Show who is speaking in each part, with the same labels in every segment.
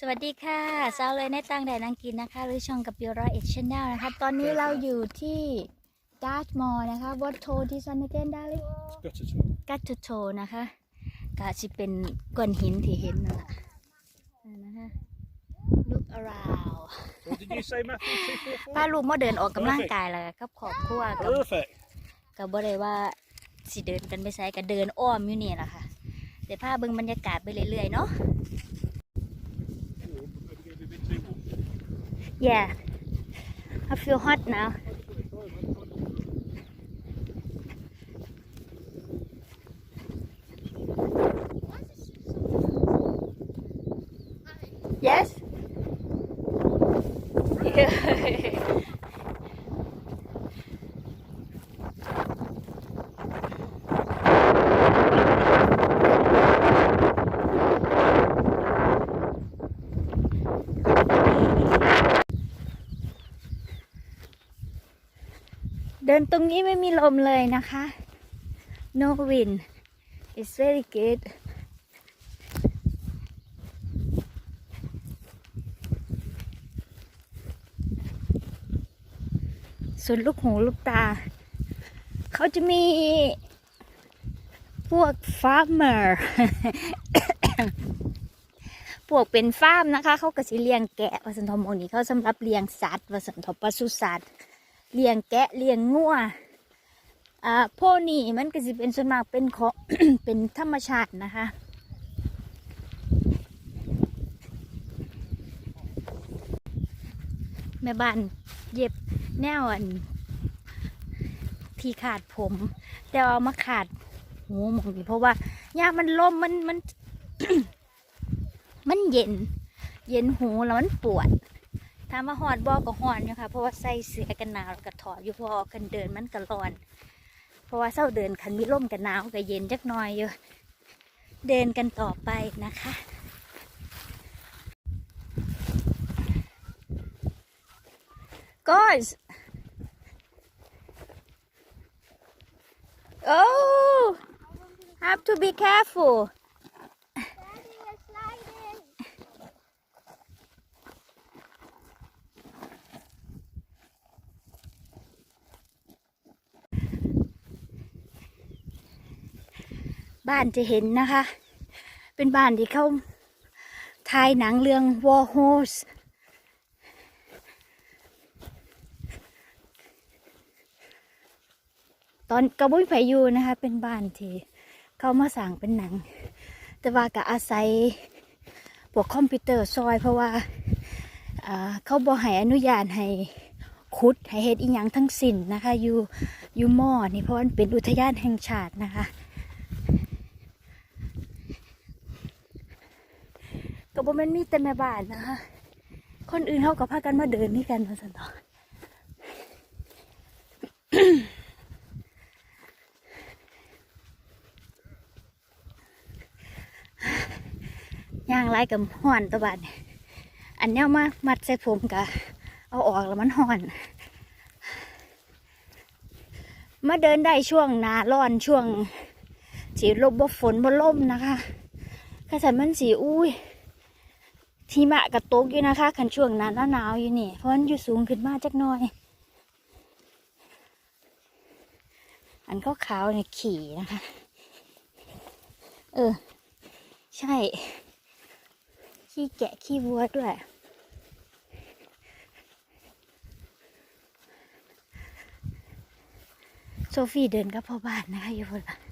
Speaker 1: สวัสดีค่ะเจ้าเลยในตังแดนอังกินนะคะ หรือช่องกับยูรอเอ็ดชแนลนะคะ ตอนนี้เราอยู่ที่ดาร์ m มอลนะคะ What told this one again darling
Speaker 2: Got it all.
Speaker 1: กัตโตนะคะกาสิเป็นก้อนหินที่เห็นนั่นแหละนั่นนะคะ look around
Speaker 2: What did you say, Matthew? Two, four,
Speaker 1: พา
Speaker 2: four?
Speaker 1: ลูกมาเดินออกกำลังกายแล้วกับครอบครัวกับ
Speaker 2: Perfect.
Speaker 1: กับบ่ได้ว่าสิเดินกันไปไสก็เดินอ้อมอยู่นี่แหละค่ะเดี๋ยวพาเบิ่งบรรยากาศไปเรื่อยๆเนาะ yeah. I feel hot now. Yes? เ รงนี้ไม่มีลมเลยนะคะ no wind it's very good ส่วนลูกหูลูกตา เขาจะมีพวกฟาร์มเมอร์พวกเป็นฟาร์มนะคะ เขาก็สิเลี้ยงแกะวสันทมโมนี้เขาสำหรับเลี้ยงสัตว์วสันทปศุสัตว์ เลี้ยงแกะเลี้ยงงัวอ่าพวกนี้มันก็สิเป็นส่วนมากเป็นของ เป็นธรรมชาตินะคะแม่บ้านเย็บแนวอัน ที่ขาดผม แต่เอามาขาดหูหมองนี้เพราะว่าย่ามันลมมันมัน มันเย็น เย็นหูแล้วมันปวด ถามว่าหอดบอก็หอนอยู่ค่ะ เพราะว่าใส่เสื้อกันหนาวแล้วก็ถอดอยู่พอกันเดินมันก็ร้อน เพราะว่าเศร้าเดินคันมีร่มกันหนาวก็เย็นจักหน่อยอยู่ เดินกันต่อไปนะคะ guys oh have to be careful บ้านจะเห็นนะคะ เป็นบ้านที่เขาถ่ายหนังเรื่อง War Horse ตอนกระบุ้ยไผอยูนะคะ เป็นบ้านที่เขามาสั่งเป็นหนัง แต่ว่าก็อาศัยพวกคอมพิวเตอร์ซอยเพราะว่าเขาบอให้อนุญาตให้ขุดให้เฮ็ดอีหยังทั้งสิ้นนะคะ อยู่อยู่หม้อนี่เพราะมันเป็นอุทยานแห่งชาตินะคะ ก็บ่แม่นมีแต่แม่บ้านนะคะคนอื่นเขาก็พากันมาเดินนี่กันมาสันตอย่างไรกับห่อนตัวบาดนี่อันเนี้ยมามัดใส่ผมกะเอาออกแล้วมันห่อน มาเดินได้ช่วงหนาร้อนช่วงสีลมบ่ฝนบ่ล่มนะคะกระสันมันสีอุ้ย ทีมะกระตกอยู่นะคะขันช่วงหนหนาวอยู่นี่เพราะมันอยู่สูงขึ้นมาจักหน่อย อันก็ขาวเนี่ยขี่นะคะ เออ ใช่ ขี้แกะขี้วัวด้วยโซฟีเดินกับพ่อบ้านนะคะอยู่บนหลัง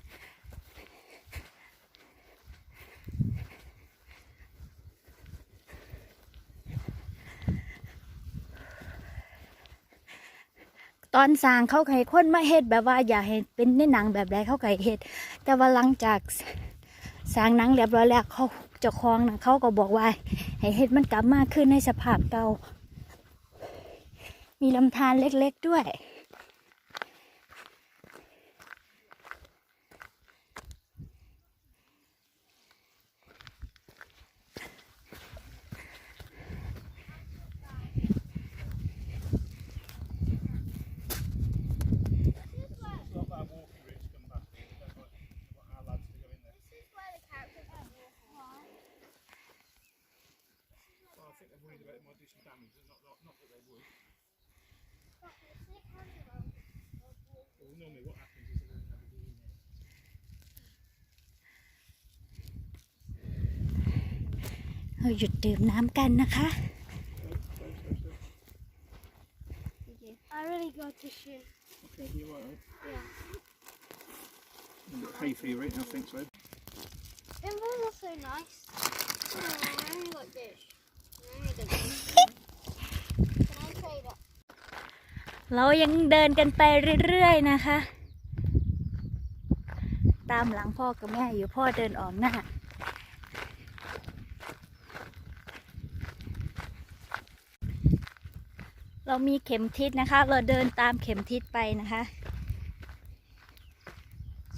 Speaker 1: ตอนสร้างเขาไขคนมาเฮ็ดแบบว่าอยากให้เป็นในหนังแบบใดเขาไขเฮ็ด แต่ว่าหลังจากสร้างหนังเรียบร้อยแล้วเขาเจ้าของนะเขาก็บอกว่า ให้เฮ็ดมันกลับมาขึ้นในสภาพเก่ามีลำธารเล็กๆด้วย
Speaker 2: worried about it might do some damage. They're not, not, not that they would. Well, normally what happens is they don't have a bee in there.
Speaker 1: เราหยุดดื่มน้ำกันนะคะ
Speaker 3: I really got to shoot.
Speaker 2: Okay, you're right, right?
Speaker 3: Yeah.
Speaker 2: You've got hay fever, right? I think so.
Speaker 3: Them balls are so nice. Oh, I only got this.
Speaker 1: เรายังเดินกันไปเรื่อยๆนะคะ ตามหลังพ่อกับแม่อยู่พ่อเดินออกหน้า เรามีเข็มทิศนะคะ เราเดินตามเข็มทิศไปนะคะ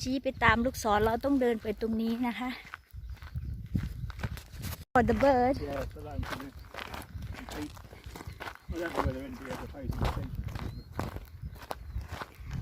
Speaker 1: ชี้ไปตามลูกศรเราต้องเดินไปตรงนี้นะคะ for the bird
Speaker 2: Yeah,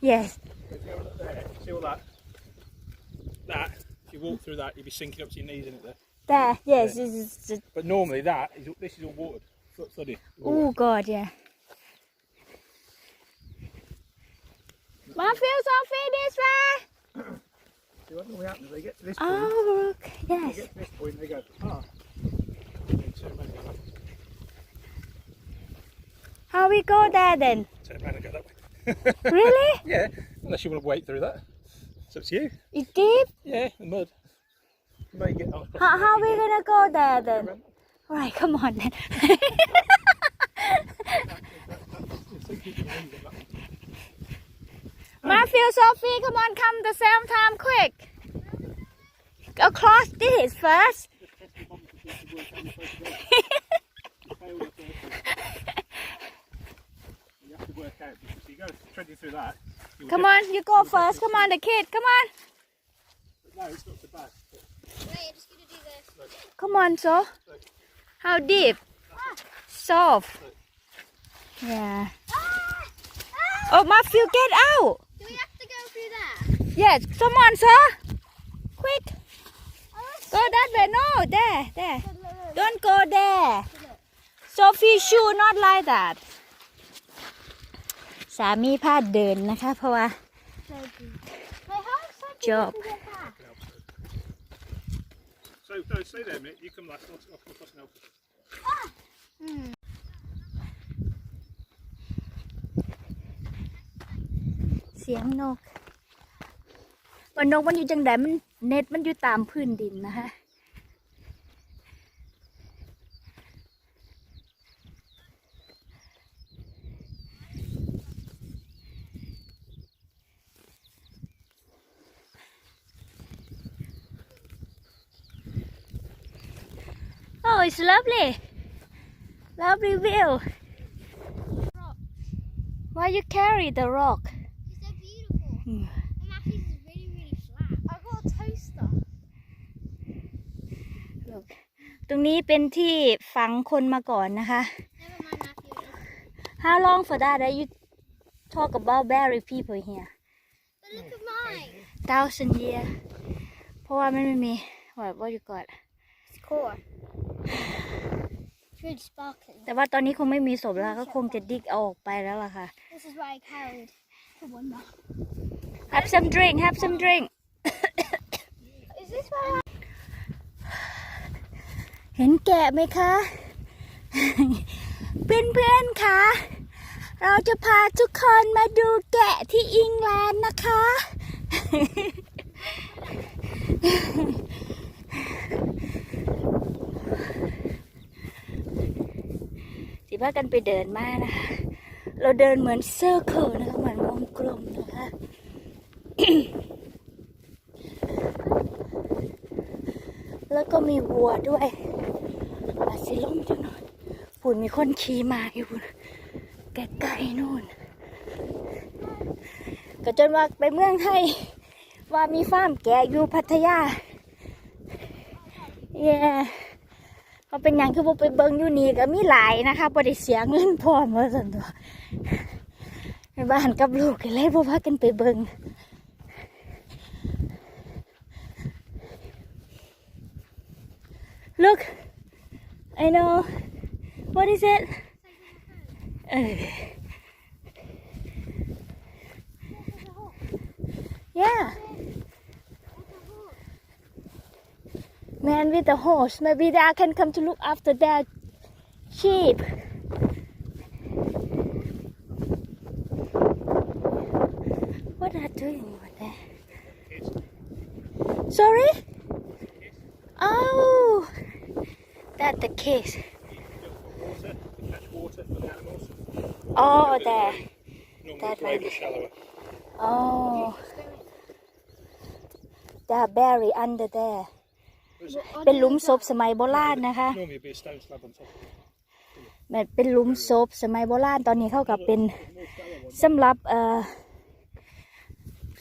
Speaker 1: Yes.
Speaker 2: If you go up there, see all that? That, if you walk through that, you'd be sinking up to your knees in it there.
Speaker 1: There. Yes. This is. the-
Speaker 2: But normally that is this is all watered, flood- flooded.
Speaker 1: Oh God, yeah. Matthew, Sophie, this way.
Speaker 2: See what normally happens? They get to this point.
Speaker 1: Oh, look.
Speaker 2: They
Speaker 1: Yes.
Speaker 2: get to this point, they go, ah. They turn around and go,
Speaker 1: How we go there then?
Speaker 2: turn around and go that way.
Speaker 1: Really?
Speaker 2: Yeah, unless you want to wade through that. So it's you.
Speaker 1: It's deep.
Speaker 2: Yeah, the mud. You may get
Speaker 1: How, how
Speaker 2: edge
Speaker 1: we gonna go there then? All right, come on then.
Speaker 2: It's so deep, you know, you get that one.
Speaker 1: Matthew, Sophie, come on, come the same time, quick. Across this first.
Speaker 2: You have to work out because you go treading through that. you'll
Speaker 1: Come on, you go first. Come on, the kid. Come on.
Speaker 2: No, it's not so bad.
Speaker 3: Wait, I'm just gonna do this.
Speaker 1: Come on, so. How deep? Soft. Yeah.
Speaker 3: Ah!
Speaker 1: Oh, Matthew, get out.
Speaker 3: Do we have to go through there?
Speaker 1: Yes, come on, sir. Quick.
Speaker 3: Oh,
Speaker 1: Go that way. No, there, there.
Speaker 3: look, look, look,
Speaker 1: Don't go there. Sophie shoe not like that สามีพาเดินนะคะ เพราะว่า
Speaker 3: So deep. Wait, how excited
Speaker 1: Job.
Speaker 3: to get back?
Speaker 2: So, no, stay there a minute. You come last. I'll, I'll come across and help.
Speaker 3: Hmm.
Speaker 1: เสียงนก วันนกมันอยู่จังไดมันเน็ตมันอยู่ตามพื้นดินนะคะ Oh, it's lovely. Lovely view.
Speaker 3: Rock.
Speaker 1: Why you carry the rock?
Speaker 3: It's so beautiful.
Speaker 1: Hmm.
Speaker 3: And Matthew's is really, really flat. I got a toaster.
Speaker 1: Look ตรงนี้เป็นที่ฝังคนมาก่อนนะคะ
Speaker 3: Never mind, Matthew.
Speaker 1: How long for that that you talk about bury people here
Speaker 3: But look at mine.
Speaker 1: thousand year เพราะว่ามันไม่มี what what you got
Speaker 3: It's core. It's really sparkling.
Speaker 1: แต่ว่าตอนนี้คงไม่มีศพแล้วก็คงจะดิกเอาออกไปแล้วล่ะค่ะ
Speaker 3: This is why I carried the one that.
Speaker 1: Have some drink Have some drink
Speaker 3: Is this why I...
Speaker 1: เห็นแกะไหมคะ เพื่อนๆคะเราจะพาทุกคนมาดูแกะที่อิงแลนด์นะคะ สิพากันไปเดินมานะคะเราเดินเหมือนเซอร์เคิลนะคะเหมือนวงกลมนะคะแล้วก็มีวัวด้วยอาสิล้มจังหน่อยปุ่นมีคนขี่มาอยู่ไกลๆนู่นก็จนว่าไปเมืองไทยว่ามีฟาร์มแกะอยู่พัทยาเเขาเป็นอย่างคือบ่ไปเบิงอยู่นี่ก็มีหลายนะคะบ่ได้เสียเงินพร้อมว่าซั่นตัวในบ้านกับลูกก็เลยบ่พากันไปเบิง Look I know what is it เออ yeah man with the horse. Maybe they can come to look after their sheep. What are you doing over there? Sorry? Oh that's the case
Speaker 2: Water, to catch water for the animals.
Speaker 1: oh. There That
Speaker 2: way
Speaker 1: oh they are buried under there เป็นหลุมศพสมัยโบราณนะคะ แบบเป็นหลุมศพสมัยโบราณตอนนี้เข้ากับเป็นสำหรับเอ่อ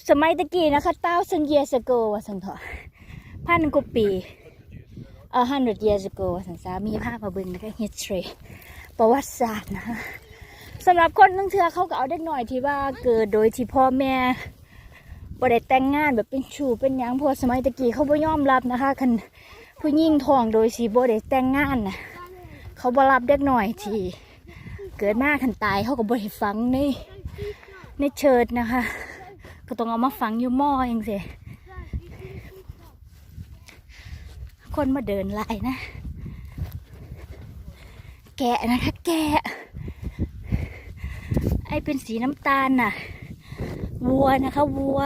Speaker 1: สมัยตะกี้นะคะเต้าสันเยสโกว่าสันเถอะพันกว่าปีเอ่อ hundred years ago ว่าสันสามีภาพมาบึงนะคะ history ประวัติศาสตร์นะคะสำหรับคนทั้งเทือเขาก็เอาเด็กหน่อยที่ว่าเกิดโดยที่พ่อแม่ บ่ได้แต่งงานแบบเป็นชูเป็นหยังพราะสมัยตะกี้เขาบ่ยอมรับนะคะคันผู้หญิงท้องโดยที่บ่ได้แต่งงานนะเขาบรับเด็กหน่อยที่เกิดมาขันตายเขาก็บริฟังในในเชิดนะคะ ก็ต้องเอามาฝังอยู่หม้อเองสิคนมาเดินไล่นะ แกะนะคะแกะ ไอเป็นสีน้ำตาลน่ะ วัวนะคะวัว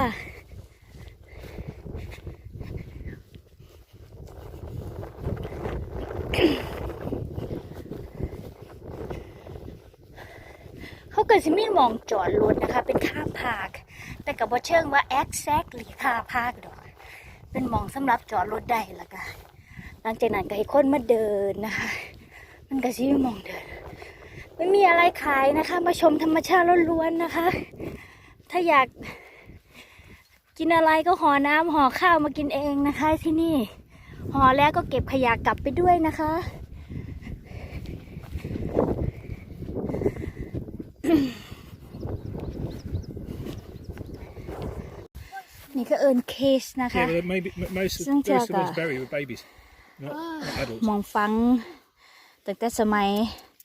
Speaker 1: เขาเกิดสิมีมองจอดรถนะคะ เป็นค่าพากแต่กับว่าเชิงว่า exactly ค่าพากดอกเป็นมองสำหรับจอดรถได้ละกันหลังจากนั้นก็ให้คนมาเดินนะคะ มันก็สิมีมองเดินไม่มีอะไรขายนะคะ มาชมธรรมชาติล้วนๆนะคะ ถ้าอยากกินอะไรก็ห่อน้ำห่อข้าวมากินเองนะคะที่นี่ห่อแล้วก็เก็บขยะกลับไปด้วยนะคะ นี่ก็เอินเคสนะคะ
Speaker 2: Yeah, but maybe m- most of,
Speaker 1: Isn't
Speaker 2: most of
Speaker 1: it
Speaker 2: those
Speaker 1: a-
Speaker 2: buried were babies, not, not adults.
Speaker 1: มองฟังตั้งแต่สมัย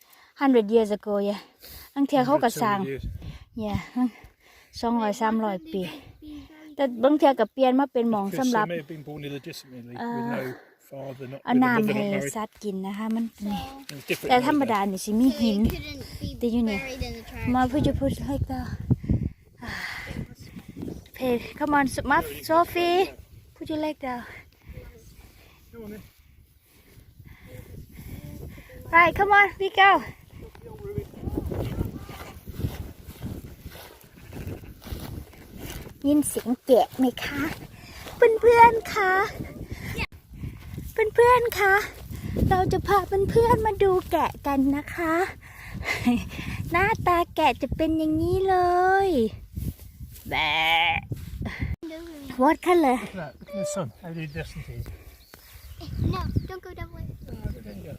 Speaker 1: 100 years ago เยะตั้งเทียเขาก็สร้าง
Speaker 2: 200 years.
Speaker 1: เย่ สองร้อยสามร้อยปี แต่บางเทียกับเปลี่ยนมาเป็นหมอง
Speaker 2: Because
Speaker 1: สำหรับ
Speaker 2: they may have been born illegitimately
Speaker 1: Uh,
Speaker 2: with no father, not
Speaker 1: เอา
Speaker 2: with a
Speaker 1: น้ำ
Speaker 2: mother
Speaker 1: ให้
Speaker 2: not married.
Speaker 1: สัตว์กินนะคะ มันนี่
Speaker 2: It's different
Speaker 1: แต่
Speaker 2: now,
Speaker 1: ธรรม
Speaker 2: isn't it?
Speaker 1: ดานี่สิมีหิน
Speaker 3: couldn't be
Speaker 1: Did you know?
Speaker 3: buried in the trash.
Speaker 1: มาพูดจะพูดให้เต้าเพจ come on มาโซฟีพูดจะเล็กเต้า
Speaker 2: Come on then.
Speaker 1: right come on we go ยินเสียงแกะไหมคะ เพื่อนๆคะเพื่อนๆคะ เราจะพาเพื่อนๆมาดูแกะกันนะคะ หน้าตาแกะจะเป็นอย่างนี้เลยแบะ What color
Speaker 2: Look at that. Look at the sun. How iridescent it is.
Speaker 3: No, don't go that way.
Speaker 2: Oh, but there you go.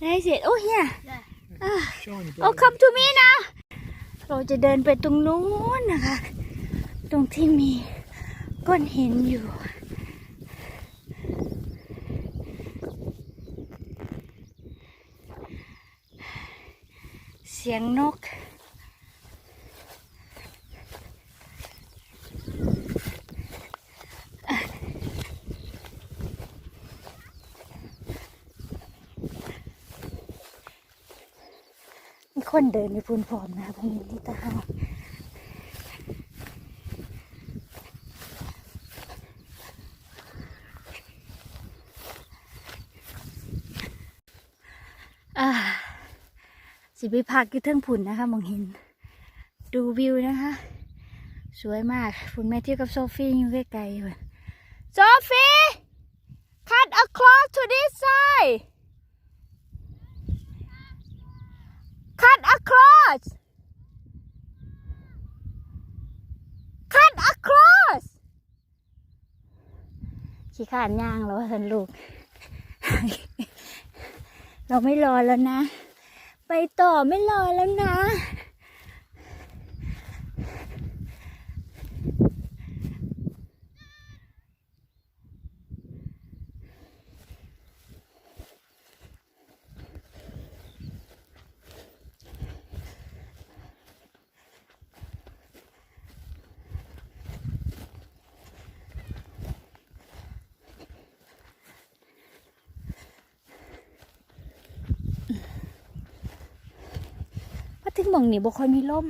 Speaker 1: ได้สิโอ้เฮีย
Speaker 2: Shiny
Speaker 1: โอ้
Speaker 2: bright.
Speaker 1: come to me now เราจะเดินไปตรงนู้นนะคะ ตรงที่มีก้อนหินอยู่ เสียงนก มี คนเดินในพูนพร้อมนะคะพวกนี้ที่ตาเฮาอ่าสิไปพักอยู่เทิงผุนนะคะมองเห็น ดูวิวนะคะ สวยมากฝุ่นแม่เที่ยวกับโซฟี่อยู่ใกล้ๆอยู่โซฟี่คัด to this side cut across cut across ขี้ขานย่างแล้วท่านลูก เราไม่รอแล้วนะ ไปต่อไม่รอแล้วนะ มาถึงมองนี่บ่ค่อยมีลม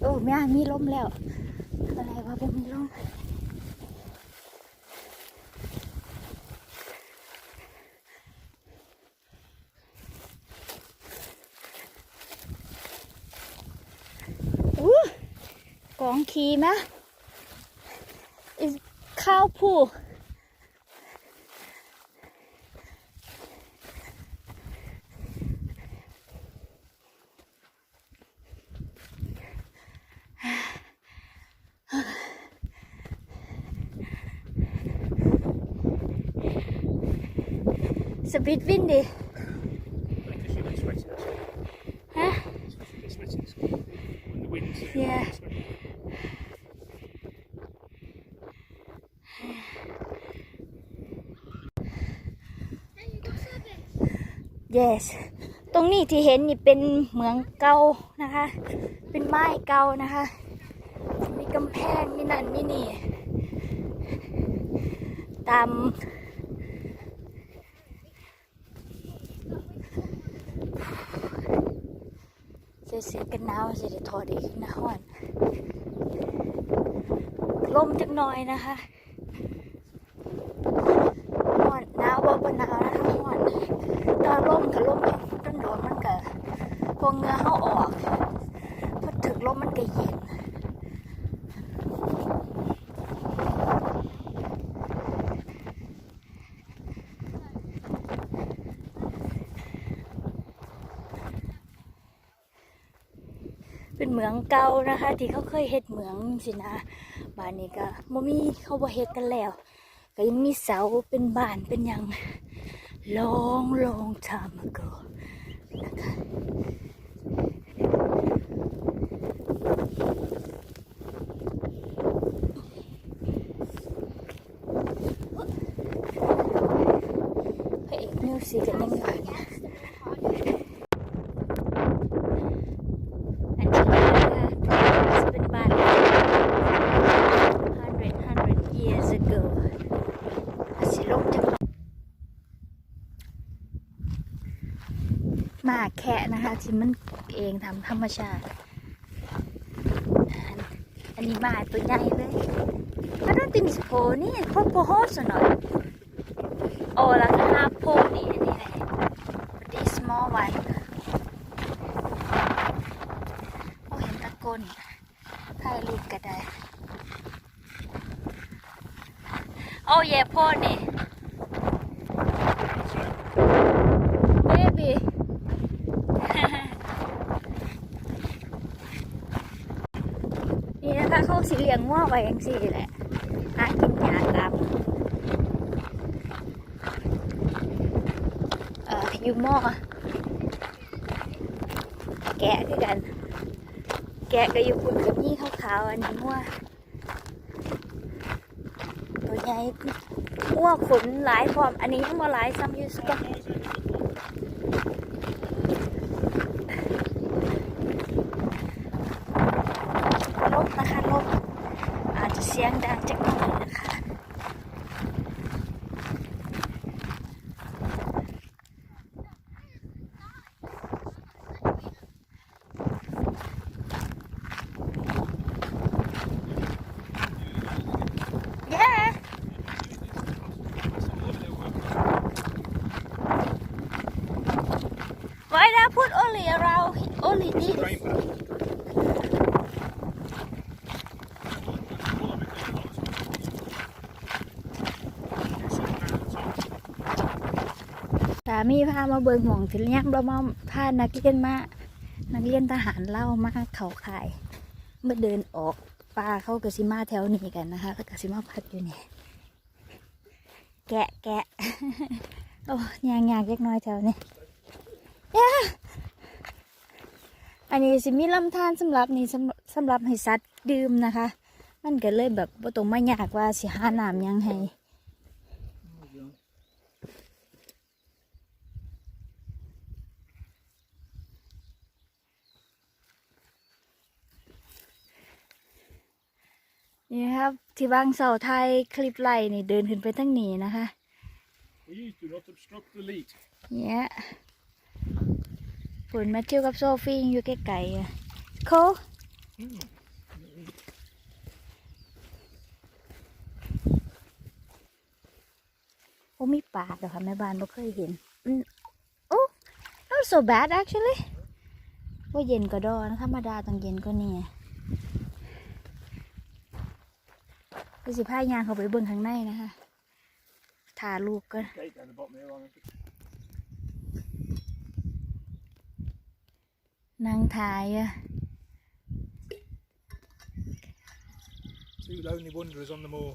Speaker 1: โอ้แม่มีลมแล้ว อะไรวะบ่มีลม อู้ กองขีมะ is ข้าวผู้สปิดวินดิ
Speaker 2: Because you've been sweating. so-
Speaker 1: ฮะ
Speaker 2: You've been sweating. so When the wind's
Speaker 1: Yeah.
Speaker 2: sweating.
Speaker 3: Hey, you got seven.
Speaker 1: Yes ตรงนี้ที่เห็นนี่เป็นเหมืองเก่านะคะ เป็นไม้เก่านะคะ มีกำแพงมีนั่นมีนี่ ตามเสียเสียกันหนาวเสียถอดอีกนะฮอนลมจักหน่อยนะคะฮอนหนาวบ่บ่หนาวนะคะฮอน ตอนลมกับลมต้นโดนมันก็พวงเงือเฮาออกพอถึงลมมันก็เย็นเป็นเหมืองเก่านะคะ ที่เขาเคยเฮ็ดเหมืองสินะบ้านนี้ก็บ่มีเขาบ่เฮ็ดกันแล้ว ก็ยังมีเสาเป็นบ้านเป็นยัง long long time ago นะคะพระเอกมิวสิกกันยังอยู่นะ อันนี้นะคะจะเป็นบ้าน hundred hundred years ago อาสิลงจังหวัดหมา แคะนะคะที่มันเองทำธรรมชาติ อันอันนี้หมาตัวใหญ่เลย I don't think it's pony it's proper horse or not โอ้ล้วก็ห้าโพนี่อันนี้แหละ this small one โอ้เห็นตะกนถ่ายรูปก็ได้ โอ้เย่พ่อนี่ baby นี่นะคะเขาสิ เลี้ยงง้องสี่แหละหากินหยาตามเอ่ออยู่มอแกะคือกัน แกะก็อยู่คุณกับนี่ขาวๆอันนี้ม่วตัวใหญ่มั่วขนหลายพร้อม อันนี้ทั้งหมดหลายซ้ำยูสก็บนะคะลบอาจจะเสียงดังจักหน่อยนะคะ yeah why not put only around only this
Speaker 2: Drain back.
Speaker 1: สามามาเบิงหม่องที่เลี้ยงเรามาพานักเรียนมานักเรียนทหารเล่ามาเขาขายเมื่อเดินออกปลาเข้ากระสิมาแถวนี้กันนะคะแล้วกระสิมาพัดอยู่นี่แกะแกะโอ้ยางยางเล็กน้อยแถวนี้อันนี้สิมีลำธารสำหรับนี่สำหรับให้สัตว์ดื่มนะคะ มันก็เลยแบบบ่าต้องมายากว่าสิหาน้ำยังให้ นี่ครับ ที่บางเสาไทยคลิปไล่นี่เดินขึ้นไปทั้งนี้นะคะ
Speaker 2: Please do not obstruct the lead.
Speaker 1: เนี่ยฝนแมทธิวกับโซฟี่ยังอยู่ใกล้ๆอะโคโอ้มีป่าเหรอคะแม่บ้านบ่เคยเห็นอืมโอ้ not so bad actually ว่าเย็นก็ดอนะธรรมดาต้องเย็นก็นี่ ก็สิพายางเขาไปเบิ่งข้างในนะคะถ่าลูกก็
Speaker 2: Gate down the bottom here. Ryan.
Speaker 1: นั่งถ่ายอะ
Speaker 2: Two lonely wanderers on the moor.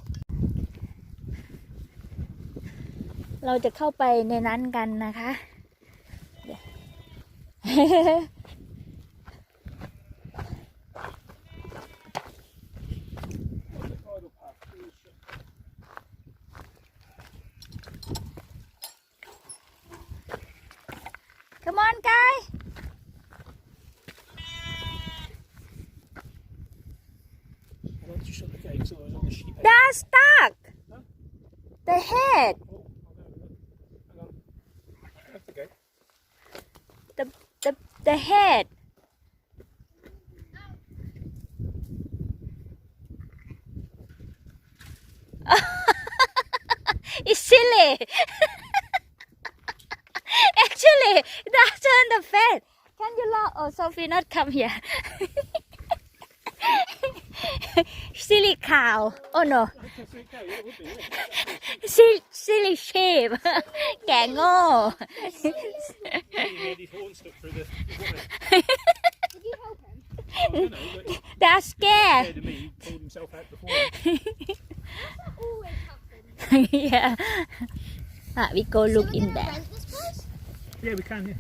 Speaker 1: เราจะเข้าไปในนั้นกันนะคะ
Speaker 2: Tidal path. Please shut
Speaker 1: Come on guy
Speaker 2: Why don't you shut the gates? Otherwise, all the sheep.
Speaker 1: They're stuck The head
Speaker 2: Oh, hang on. That's the gate.
Speaker 1: the the the head it's silly actually that's on the face can you lock oh Sophie not come here silly cow oh no
Speaker 2: I can see it go. Yeah, it would be. Yeah.
Speaker 1: silly silly sheep แกโง่
Speaker 2: He had his horn stuck through the. the
Speaker 3: Did you help him?
Speaker 2: Oh, no, no, but
Speaker 1: they're scared
Speaker 2: scared of me. He pulled himself out before. me.
Speaker 3: That always happens.
Speaker 1: yeah. Ah, we go look
Speaker 3: So we're
Speaker 1: in
Speaker 3: gonna
Speaker 1: there.
Speaker 3: rent this place?
Speaker 2: Yeah, we can. Yeah.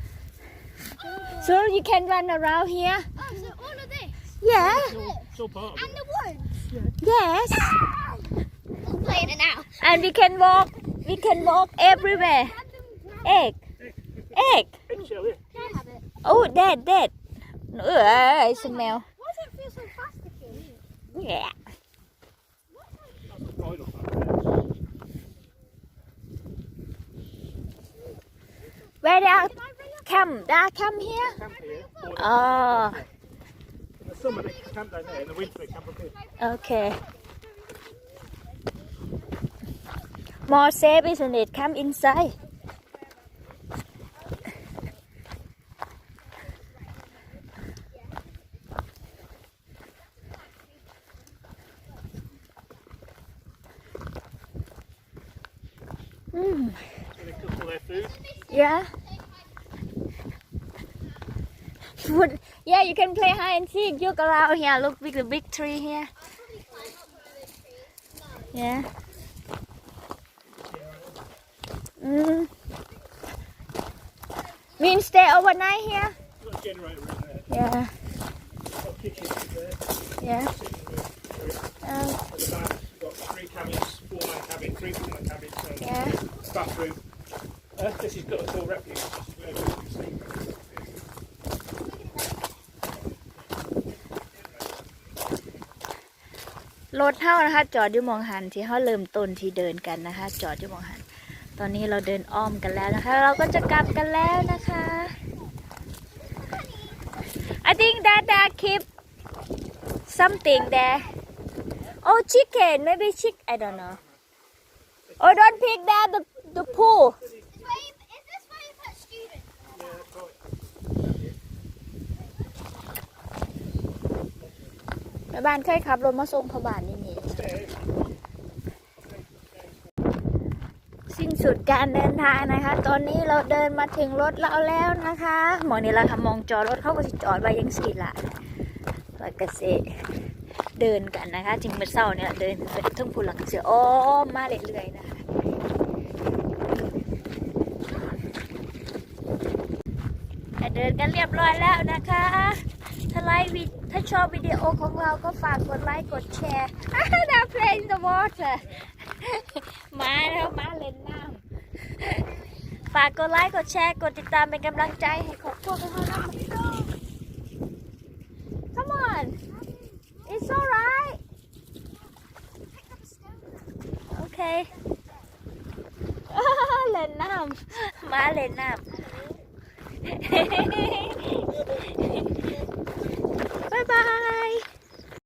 Speaker 1: So you can run around here?
Speaker 3: Oh, so all of this.
Speaker 1: Yeah.
Speaker 2: It's all, it's all part of
Speaker 3: And the woods.
Speaker 1: Yes.
Speaker 3: I'm playing it now.
Speaker 1: And we can walk. We can walk everywhere. Egg. Egg.
Speaker 2: Eggshell, yeah.
Speaker 3: Can I have it?
Speaker 1: Oh, dead, dead. Ugh, I smell.
Speaker 3: Why does it feel so plasticky?
Speaker 1: Yeah.
Speaker 2: That's the tidal path.
Speaker 1: Where are
Speaker 3: Can I bring up?
Speaker 1: come? They come here?
Speaker 2: Camp here.
Speaker 1: Oh,
Speaker 2: In the summer they camp down there. In the winter they camp up here.
Speaker 1: okay. More safe, isn't it? Come inside. Can play hide and seek. Look around here. Look big, the big tree here. Yeah. Mm. Mean stay overnight here?
Speaker 2: You've got a generator in there.
Speaker 1: Yeah.
Speaker 2: You've got kitchens there.
Speaker 1: Yeah.
Speaker 2: Sitting room.
Speaker 1: Um,
Speaker 2: At the back you've got three cabins, four man cabin, three four man cabins. So
Speaker 1: yeah.
Speaker 2: bathroom. Uh, this has got a full refuge.
Speaker 1: รถเท่านะคะ จอดอยู่มองหันที่เขาเริ่มต้นที่เดินกันนะคะ จอดอยู่มองหัน ตอนนี้เราเดินอ้อมกันแล้วนะคะ เราก็จะกลับกันแล้วนะคะ I think that that keep something there Oh, chicken. Maybe chick. I don't know. Oh, don't pick that. The the pool.
Speaker 3: Is, where you, is this where you put student?
Speaker 2: Yeah, right.
Speaker 1: แม่บ้านเคยขับรถมาส่งพ่อบ้านนี่นี่สิ้นสุดการเดินทางนะคะ ตอนนี้เราเดินมาถึงรถเราแล้วนะคะหมอนี้เราทำมองจอรถเขาก็สิจอดไว้ยังสี่ละแล้วก็เสเดินกันนะคะ จริงเมื่อเช้าเนี่ยเดินไปทึ่งภูหลังเสืออ้อมมาเรื่อยๆนะคะแต่เดินกันเรียบร้อยแล้วนะคะถ้าไลค์วิด ถ้าชอบวิดีโอของเราก็ฝากกดไลค์ กดแชร์ The playing the water มาแล้วมาเล่นน้ำฝากกดไลค์ กดแชร์ กดติดตามเป็นกำลังใจให้ครอบครัวไปห้องน้ำ Come on it's alright okay เล่นน้ำมาเล่นน้ำ